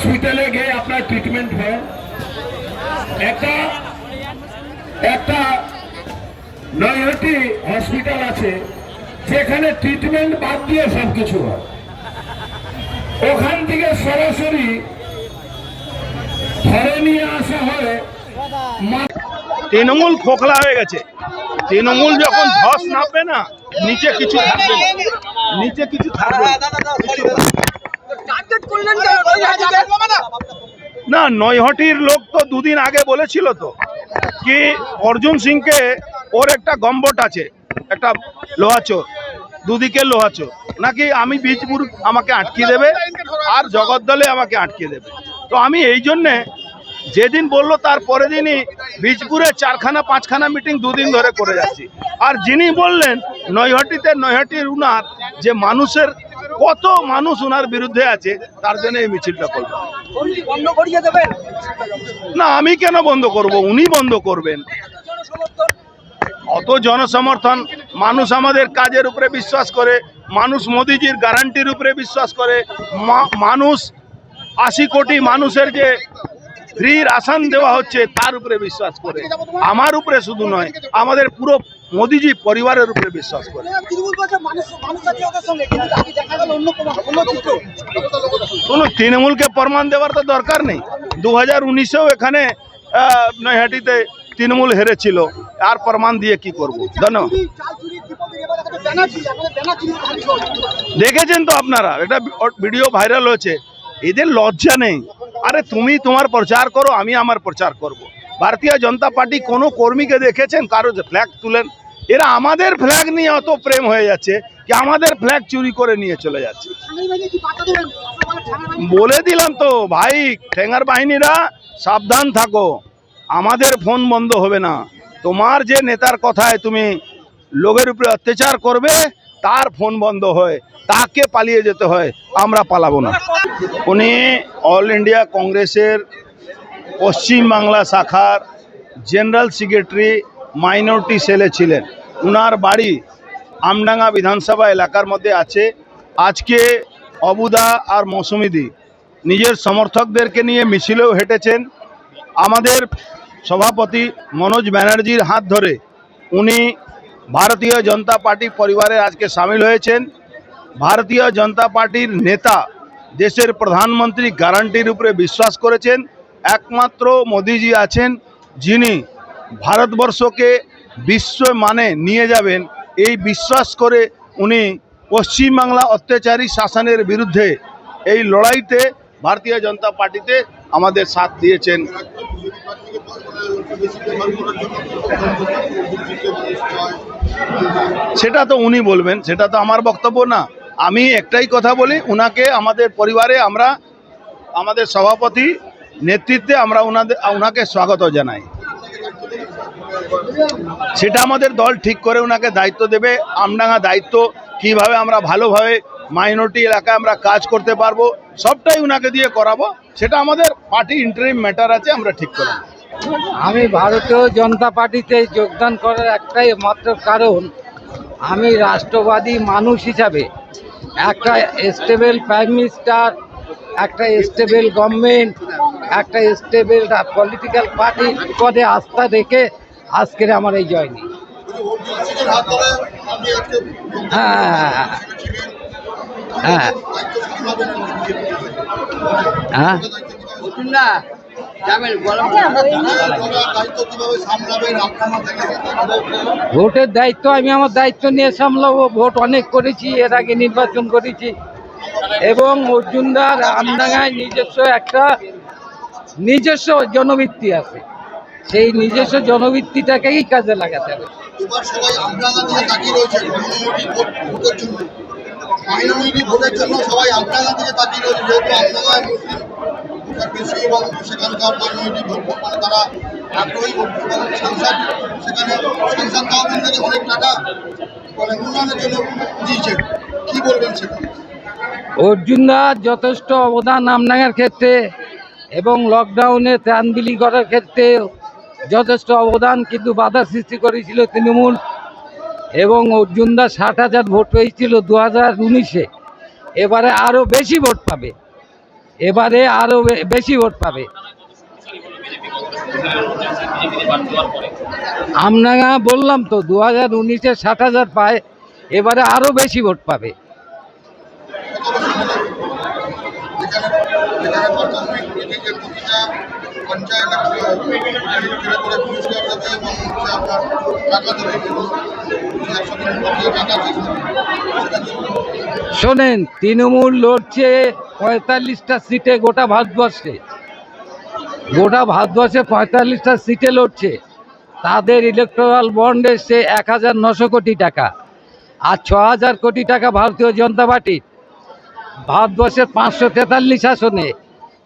হসপিটালে গিয়ে আপনার ট্রিটমেন্ট হয়। একটা একটা নৈহাটি হসপিটাল আছে সেখানে ট্রিটমেন্ট বাদ দিয়ে সব কিছু হয়। ওখান থেকে সরাসরি ধরে নিয়ে আসা হয় তৃণমূল খোখলা হয়ে গেছে। তৃণমূল যখন ধস নামবে না, নিচে কিছু থাকবে নিচে কিছু থাকবে করলেন না নৈহটির লোক তো দুদিন আগে বলেছিল তো কি অর্জুন সিংকে ওর একটা গম্বট আছে একটা লোহাচোর দুদিকে লোহাচোর। নাকি আমি বীজপুর আমাকে আটকে দেবে আর জগদ্দলে আমাকে আটকে দেবে। তো আমি এই জন্যে যেদিন বলল তার পরের দিনই বীজপুরে চারখানা পাঁচখানা মিটিং দুদিন ধরে করে যাচ্ছি। আর যিনি বললেন নৈহাটিতে নৈহাটির উনার যে মানুষের কত মানুষ উনার বিরুদ্ধে আছে, তার জন্য এই মিছিলটা দেবেন না, আমি কেন বন্ধ করব? উনি বন্ধ করবেন। অত জনসমর্থন, মানুষ আমাদের কাজের উপরে বিশ্বাস করে, মানুষ মোদিজির গ্যারান্টির উপরে বিশ্বাস করে মানুষ, আশি কোটি মানুষের যে ফ্রি রাশন দেওয়া হচ্ছে, তার উপরে বিশ্বাস করে। আমার উপরে শুধু নয়, আমাদের পুরো মোদিজি পরিবারের উপরে বিশ্বাস করে। চিত্র কোনো তৃণমূলকে প্রমাণ দেওয়ার তো দরকার নেই। দু হাজার উনিশেও এখানে নৈহাটিতে তৃণমূল হেরেছিল। আর প্রমাণ দিয়ে কি করব? ধন্যবাদ। করে। দেখেছেন তো আপনারা? এটা ভিডিও ভাইরাল হয়েছে। এদের লজ্জা নেই। আরে তুমি তোমার প্রচার করো আমি আমার প্রচার করব। ভারতীয় জনতা পার্টি কোনো কর্মীকে দেখেছেন? কারও ফ্ল্যাগ তুলেন? এরা আমাদের ফ্ল্যাগ নিয়ে অত প্রেম হয়ে যাচ্ছে কি আমাদের ফ্ল্যাগ চুরি করে নিয়ে চলে যাচ্ছে। বলে দিলাম তো, ভাই, ঠেঙ্গার বাহিনীরা সাবধান থাকো। আমাদের ফোন বন্ধ হবে না। তোমার যে নেতার কথায় তুমি লোকের উপরে অত্যাচার করবে, তার ফোন বন্ধ হয়। তাকে পালিয়ে যেতে হয়। আমরা পালাবো না। উনি অল ইন্ডিয়া কংগ্রেসের পশ্চিম বাংলা শাখার জেনারেল সেক্রেটারি মাইনরিটি সেলে ছিলেন। উনার বাড়ি আমডাঙ্গা বিধানসভা এলাকার মধ্যে আছে। আজকে অবুদা আর মৌসুমিদি নিজের সমর্থকদেরকে নিয়ে মিছিলেও হেঁটেছেন। আমাদের সভাপতি মনোজ ব্যানার্জির হাত ধরে উনি ভারতীয় জনতা পার্টি পরিবারে আজকে সামিল হয়েছেন। ভারতীয় জনতা পার্টির নেতা দেশের প্রধানমন্ত্রী গ্যারান্টির উপরে বিশ্বাস করেছেন। একমাত্র মোদিজি আছেন যিনি ভারতবর্ষকে বিশ্ব মানে নিয়ে যাবেন। এই বিশ্বাস করে উনি পশ্চিমবাংলা অত্যাচারী শাসনের বিরুদ্ধে এই লড়াইতে ভারতীয় জনতা পার্টিতে আমাদের সাথ দিয়েছেন। সেটা তো উনি বলবেন, সেটা তো আমার বক্তব্য না। আমি একটাই কথা বলি, উনাকে আমাদের পরিবারে আমরা, আমাদের সভাপতি নেতৃত্বে আমরা উনাদের, উনাকে স্বাগত জানাই। সেটা আমাদের দল ঠিক করে ওনাকে দায়িত্ব দেবে। আমডাঙ্গা দায়িত্ব, কীভাবে আমরা ভালোভাবে মাইনরিটি এলাকায় আমরা কাজ করতে পারব, সবটাই ওনাকে দিয়ে করাবো। সেটা আমাদের পার্টি ইন্টারিম ম্যাটার আছে, আমরা ঠিক করব আমি ভারতীয় জনতা পার্টিতে যোগদান করার একটাই মাত্র কারণ, আমি রাষ্ট্রবাদী মানুষ হিসাবে একটা স্টেবল প্রাইম মিনিস্টার একটা স্টেবল গভর্নমেন্ট একটা স্টেবল পলিটিক্যাল পার্টি পদে আস্থা রেখে আজকের আমার এই জয়নি। হ্যাঁ হ্যাঁ হ্যাঁ। ভোটের দায়িত্ব আমি আমার দায়িত্ব নিয়ে সামলাবো, ভোট অনেক করেছি, এর আগে নির্বাচন করেছি। এবং অর্জুনদার আমডাঙ্গায় নিজস্ব একটা নিজস্ব জনবৃত্তি আছে। সেই নিজস্ব জনবৃত্তিটাকেই কাজে লাগাতে হবে। মাইনরিটি ভোটের জন্য। মাইনরিটি ভোটের জন্য সবাই আমডাঙ্গা দিকে তাকিয়ে রয়েছে যেহেতু আমডাঙ্গায় মুসলিম। বেশি এবং সেখানকার মাইনরিটি ভোট মানে তারা আগ্রহী এবং সাংসদ সেখানে সাংসদ তহবিল থেকে অনেক টাকা মানে উন্নয়নের জন্য দিয়েছেন কি বলবেন সেখানে অর্জুনদার যথেষ্ট অবদান আমডাঙ্গার ক্ষেত্রে এবং লকডাউনে ত্রাণ বিলি করার ক্ষেত্রে যথেষ্ট অবদান কিন্তু বাধা সৃষ্টি করেছিল তৃণমূল এবং অর্জুনদা ষাট হাজার ভোট হয়েছিল দু হাজার উনিশে। এবারে আরও বেশি ভোট পাবে। এবারে আরও বেশি ভোট পাবে। আমরা বললাম তো দু হাজার উনিশে ষাট হাজার পায়, এবারে আরও বেশি ভোট পাবে। মিটিংয়ের প্রতিটা পঞ্চায়েত দেবে এবং আপনার টাকা দেবে শোনেন, তৃণমূল লড়ছে পঁয়তাল্লিশটা সিটে গোটা ভারতবর্ষে। গোটা ভারতবর্ষে পঁয়তাল্লিশটা সিটে লড়ছে। তাদের ইলেকট্রাল বন্ড এসছে এক হাজার নশো কোটি টাকা আর ছ হাজার কোটি টাকা ভারতীয় জনতা পার্টির ভারতবর্ষের পাঁচশো তেতাল্লিশ আসনে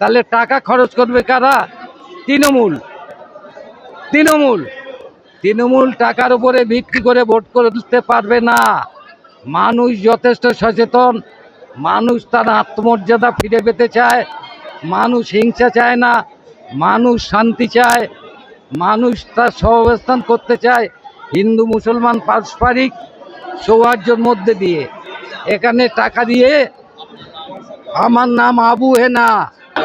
তাহলে টাকা খরচ করবে কারা? তৃণমূল। তৃণমূল। তৃণমূল টাকার উপরে ভিত্তি করে ভোট করতে পারবে না। মানুষ যথেষ্ট সচেতন। মানুষ তার আত্মমর্যাদা ফিরে পেতে চায়। মানুষ হিংসা চায় না। মানুষ শান্তি চায়। মানুষ তার সহাবস্থান করতে চায় হিন্দু, মুসলমান, পারস্পরিক সৌহার্দ্যের মধ্যে দিয়ে। এখানে টাকা দিয়ে আমার নাম আবু হেনা।